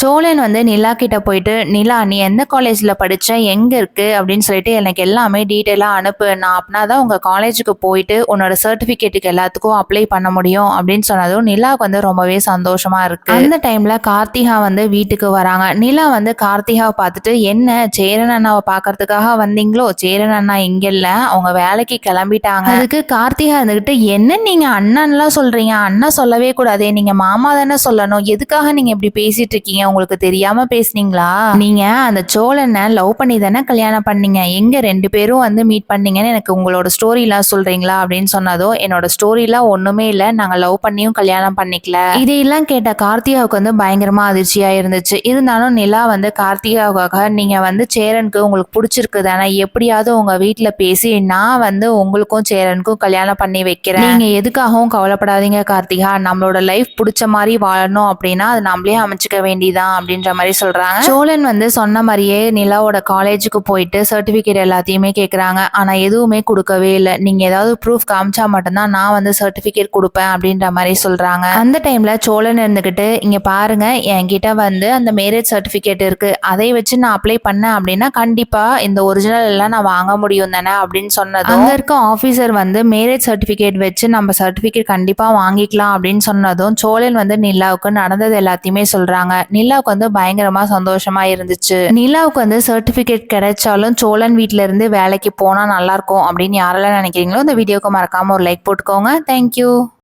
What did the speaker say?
சோழன் வந்து நிலா கிட்ட போயிட்டு நிலா நீ எந்த காலேஜில் படிச்ச? எங்கே இருக்கு? அப்படின்னு சொல்லிட்டு எனக்கு எல்லாமே டீட்டெயிலாக அனுப்பு. நான் அப்படின்னா தான் உங்கள் காலேஜுக்கு போயிட்டு உன்னோட சர்டிஃபிகேட்டுக்கு எல்லாத்துக்கும் அப்ளை பண்ண முடியும் அப்படின்னு சொன்னதும் நிலாவுக்கு வந்து ரொம்பவே சந்தோஷமா இருக்கு. அந்த டைம்ல கார்த்திகா வந்து வீட்டுக்கு வராங்க. நிலா வந்து கார்த்திகாவை பார்த்துட்டு என்ன சேரன் அண்ணாவை பார்க்கறதுக்காக வந்தீங்களோ? சேரன் அண்ணா இங்க இல்ல. அவங்க வேலைக்கு கிளம்பிட்டாங்க. அதுக்கு கார்த்திகா இருந்துகிட்டு என்ன நீங்க அண்ணன்லாம் சொல்றீங்க? அண்ணா சொல்லவே கூடாதே. நீங்க மாமா தானே சொல்லணும். எதுக்காக நீங்க இப்படி பேசிட்டு இருக்கீங்க? உங்களுக்கு தெரியாம பேசுனீங்களா? நீங்க அந்த சோழனை லவ் பண்ணி தானே கல்யாணம் பண்ணீங்க? எங்க ரெண்டு பேரும் வந்து மீட் பண்ணீங்கன்னு எனக்கு உங்களோட ஸ்டோரிலாம் சொல்றீங்களா? அப்படின்னு சொன்னதோ என்னோட ஸ்டோரிலாம் ஒண்ணுமே இல்லை. நாங்க லவ் பண்ணியும் கல்யாணம் பண்ணிக்கல. இதையெல்லாம் கேட்ட கார்த்திகாவுக்கு வந்து பயங்கரமா அதிர்ச்சியா இருந்துச்சு. இருந்தாலும் நிலா வந்து கார்த்திகாவுக்காக நீங்க வந்து சேரனுக்கு உங்களுக்கு பிடிச்சிருக்கு தானே? எப்படியாவது உங்க வீட்டுல பேசி நான் வந்து உங்களுக்கும் சேரனுக்கும் கல்யாணம் பண்ணி வைக்கிறேன். நீங்க எதுக்காகவும் கவலைப்படாதீங்க கார்த்திகா. நம்மளோட லைஃப் பிடிச்ச மாதிரி வாழணும் அப்படின்னா அது நம்மளே அமைச்சுக்க வேண்டியதான் அப்படின்ற மாதிரி சொல்றாங்க. சோழன் வந்து சொன்ன மாதிரியே நிலாவோட காலேஜுக்கு போயிட்டு சர்டிபிகேட் எல்லாத்தையுமே கேக்குறாங்க. ஆனா எதுவுமே கொடுக்கவே இல்லை. நீங்க ஏதாவது ப்ரூஃப் காமிச்சா மட்டும்தான் நான் வந்து சர்டிபிகேட் கொடுப்பேன் அப்படின்ற மாதிரி சொல்றாங்க. அந்த டைம்ல சோழன் இருந்துகிட்டு இங்க பாருங்க என்கிட்ட வந்து அந்த மேரேஜ் சர்டிபிகேட் இருக்கு. அதை வச்சு நான் அப்ளை பண்ணேன் அப்படின்னா கண்டிப்பா இந்த ஒரிஜினல் எல்லாம் நான் வாங்க முடியும் தானே? அப்படின்னு சொன்னதும் அங்க இருக்க ஆபீசர் வந்து மேரேஜ் சர்டிபிகேட் வச்சு நம்ம சர்டிபிகேட் கண்டிப்பா வாங்கிக்கலாம் அப்படின்னு சொன்னதும் சோழன் வந்து நிலாவுக்கு நடந்தது எல்லாத்தையுமே சொல்றாங்க. நிலாவுக்கு வந்து பயங்கரமா சந்தோஷமா இருந்துச்சு. நிலாவுக்கு வந்து சர்டிபிகேட் கிடைச்சாலும் சோழன் வீட்டுல இருந்து வேலைக்கு போனா நல்லா இருக்கும் அப்படின்னு யாரெல்லாம் நினைக்கிறீங்களோ இந்த வீடியோக்கு மறக்காம ஒரு லைக் போட்டுக்கோங்க. தேங்க்யூ